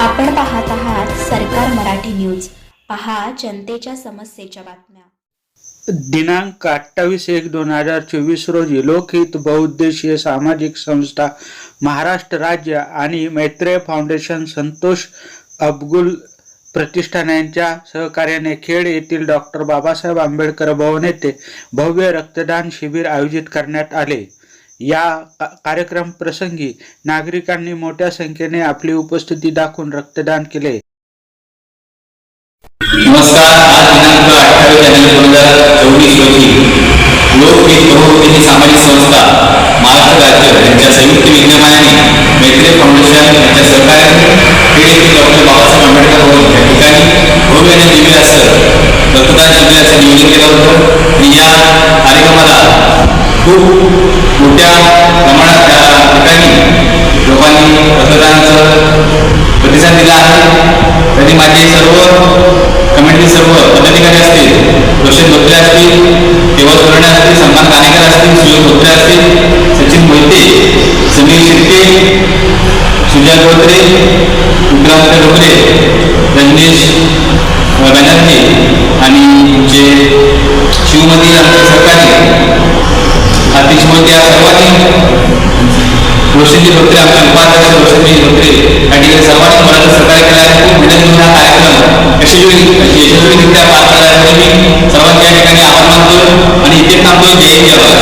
आपण पाहत आहात सरकार मराठी न्यूज. पहा जनतेच्या समस्येच्या बातम्या. दिनांक अठ्ठावीस एक दोन हजार चोवीस रोजी लोकहित बहुउद्देशीय सामाजिक संस्था महाराष्ट्र राज्य आणि मैत्रेय फाउंडेशन संतोष अब्गुल प्रतिष्ठान यांच्या सहकार्याने खेड येथील डॉक्टर बाबासाहेब आंबेडकर भवन येथे भव्य रक्तदान शिबिर आयोजित करण्यात आले. या कार्यक्रम प्रसंगी नागरिकांनी मोठ्या संख्येने आपली उपस्थिती दाखवून रक्तदान केले. नमस्कार आज दिनांक अठ्ठावीस जानेवारी दोन हजार चोवीस रोजी लोकहित बहुउद्देशी सामाजिक संस्था महाराष्ट्र राज्य यांच्या संयुक्त विद्यमाने मैत्री फाउंडेशन यांच्या सहकार्याने खेड डॉक्टर बाबासाहेब आंबेडकर भवन या ठिकाणी भव्य आणि दिव्य असं रक्तदान शिबिराचं नियोजन केलं होतं. आणि या कार्यक्रमाला खूप मोठ्या प्रमाणात त्या ठिकाणी लोकांनी रक्तदानाचं प्रतिसाद दिला आहे. तरी माझे सर्व कमिटी सर्व पदाधिकारी असतील रोशन धोत्रे असतील केवळ सुरणे असतील सन्मान कानेकर असतील सुयोग धोत्रे असतील सचिन मोहिते समीर शिर्के सुजय धोत्रे विक्रांत डोकरे रजनीश बॅनर्जी आणि जे शिवमती आमचे सरकार अतिश या सर्वांनी रोशनजी धोत्रे आमच्या उपाध्यक्ष रोशनजी धोत्रे आणि ठिकाणी सर्वांनी मला सहकार्य केला आहे खूप विनंती हा कार्यक्रम यशस्वी यशस्वीरित्या पार पाडण्यासाठी मी सर्वांच्या या ठिकाणी आभार मानतो आणि इथे थांबतो. जय जवाहर